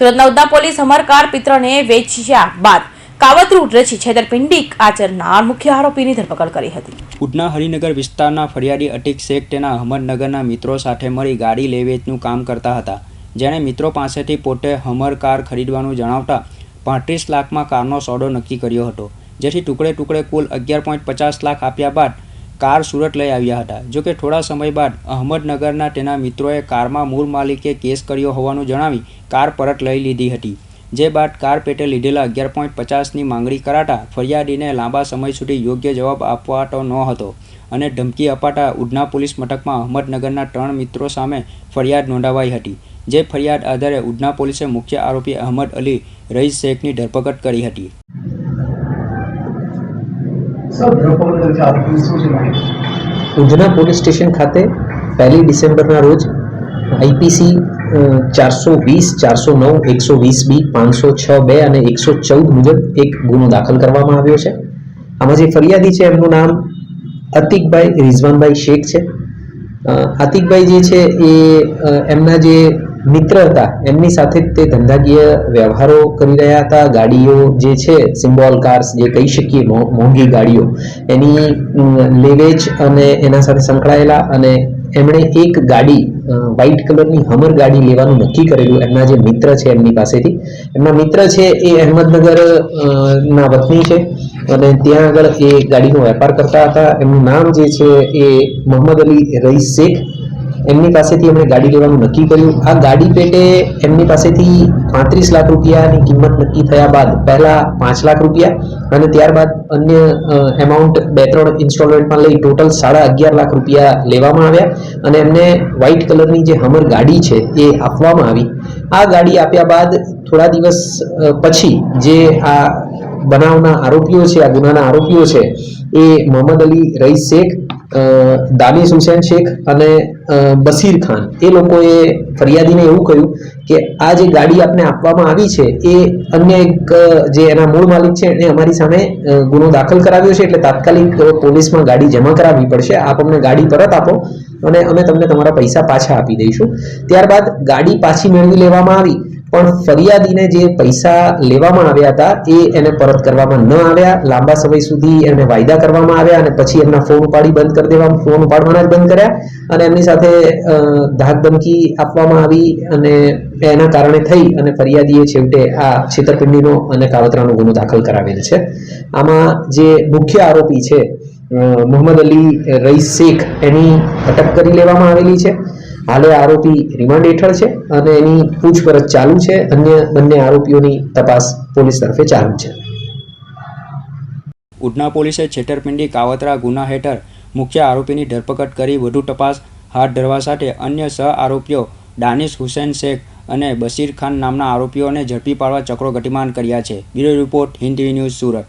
સુરતના ઉદ્દા પોલીસ હમરકાર પિત્રને વેચ્યા બાદ કાવતરું રચી છેતરપિંડી આચરનાર મુખ્ય આરોપીની ધરપકડ કરી હતી. ઉડના હરિનગર વિસ્તારના ફરિયાદી અટીક શેખ તેના અહમદનગરના મિત્રો સાથે મળી ગાડી લે વેચનું કામ કરતા હતા. જેણે મિત્રો પાસેથી પોતે હમર કાર ખરીદવાનું જણાવતા પાંત્રીસ લાખમાં કારનો સોદો નક્કી કર્યો હતો, જેથી ટુકડે ટુકડે કુલ અગિયાર પોઈન્ટ પચાસ લાખ આપ્યા બાદ કાર સુરત લઈ આવ્યા હતા. જોકે થોડા સમય બાદ અહમદનગરના તેના મિત્રોએ કારમાં મૂળ માલિકે કેસ કર્યો હોવાનું જણાવી કાર પરત લઈ લીધી હતી. જે બાદ કાર પેટે લીધેલા અગિયાર પોઈન્ટ પચાસની માંગણી કરાતા ફરિયાદીને લાંબા સમય સુધી યોગ્ય જવાબ આપવાતો ન હતો અને ધમકી અપાતા ઉધના પોલીસ મથકમાં અહમદનગરના ત્રણ મિત્રો સામે ફરિયાદ નોંધાવાઈ હતી, જે ફરિયાદ આધારે ઉધના પોલીસે મુખ્ય આરોપી અહમદ અલી રઈસ શેખની ધરપકડ કરી હતી સર ધરપકડ કરી છે આરોપીની શું છે માહિતી ઉધના પોલીસ સ્ટેશન ખાતે પહેલી ડિસેમ્બરના રોજ આઈપીસી ચારસો વીસ, ચારસો નવ, એકસો વીસ બી, પાંચસો છ બે અને એકસો ચૌદ મુજબ એક ગુનો દાખલ કરવામાં આવ્યો છે. આમાં જે ફરિયાદી છે એમનું નામ અતિકભાઈ રિઝવાનભાઈ શેખ છે. આતિકભાઈ જે છે એ એમના જે મિત્ર હતા. એમની સાથે તે ધંધાકીય વ્યવહારો કરી રહ્યા હતા. ગાડીઓ જે છે સિમ્બોલ કાર્સ જે કહી શકીએ મોંઘી ગાડીઓ, એની લેવેજ અને એના સાથે સંકળાયેલા અને એમણે એક ગાડી વ્હાઇટ કલરની હમર ગાડી લેવાનું નક્કી કરેલું એમના જે મિત્ર છે એમની પાસેથી. એમના મિત્ર છે એ અહેમદનગર ના વતની છે અને ત્યાં આગળ એ ગાડીનો વેપાર કરતા હતા. એમનું નામ જે છે એ મોહમ્મદ અલી રઈસ શેખ એમની પાસેથી એમણે ગાડી લેવાનું નક્કી કર્યું. આ ગાડી પેટે એમની પાસેથી પાંત્રીસ લાખ રૂપિયાની કિંમત નક્કી થયા બાદ પહેલા પાંચ લાખ રૂપિયા અને ત્યારબાદ અન્ય એમાઉન્ટ બે ત્રણ ઇન્સ્ટોલમેન્ટમાં લઈ ટોટલ સાડા અગિયાર લાખ રૂપિયા લેવામાં આવ્યા અને એમને વ્હાઇટ કલરની જે હમર ગાડી છે એ આપવામાં આવી. આ ગાડી આપ્યા બાદ થોડા દિવસ પછી જે આ બનાવના આરોપીઓ છે, આ ગુનાના આરોપીઓ છે, એ મોહમ્મદ અલી રઈસ શેખ દાનિશ હુસેન શેખ અને બસીર ખાન. એ લોકોએ ફરિયાદીને એવું કહ્યું કે આ જે ગાડી આપને આપવામાં આવી છે, એ અન્ય એક જે એના મૂળ માલિક છે એણે અમારી સામે ગુનો દાખલ કરાવ્યો છે, એટલે તાત્કાલિક પોલીસમાં ગાડી જમા કરાવવી પડશે. આપ અમને ગાડી પરત આપો અને અમે તમને તમારા પૈસા પાછા આપી દઈશું. ત્યારબાદ ગાડી પાછી મેળવી લેવામાં આવી. પણ ફરિયાદીને જે પૈસા લેવામાં આવ્યા હતા, એ એને પરત કરવામાં ન આવ્યા. લાંબા સમય સુધી એને વાયદા કરવામાં આવ્યા અને પછી એમના ફોન ઉપાડી બંધ કરી દેવા, ફોન ઉપાડવાના જ બંધ કર્યા. અને એમની સાથે ધાકધમકી ધાક ધમકી આપવામાં આવી અને એના કારણે થઈ અને ફરિયાદીએ છેવટે આ છેતરપિંડીનો અને કાવતરાનો ગુનો દાખલ કરાવેલ છે. આમાં જે મુખ્ય આરોપી છે મોહમ્મદ અલી રઈસ શેખ, એની અટક કરી લેવામાં આવેલી છે. હાલે આરોપી રિમાન્ડ હેઠળ છે અને એની પૂછપરછ ચાલુ છે. અન્ય બંને આરોપીઓની તપાસ પોલીસ તરફે ચાલુ છે. ઉધના પોલીસે છેતરપિંડી કાવતરા ગુના હેઠળ મુખ્ય આરોપીની ધરપકડ કરી વધુ તપાસ, હાથ ધરવા સાથે અન્ય સહ આરોપીઓ દાનિશ હુસેન શેખ અને બશીર ખાન નામના આરોપીઓને ઝડપી પાડવા ચક્રો ગતિમાન કર્યા છે. Bureau report Hind news Surat.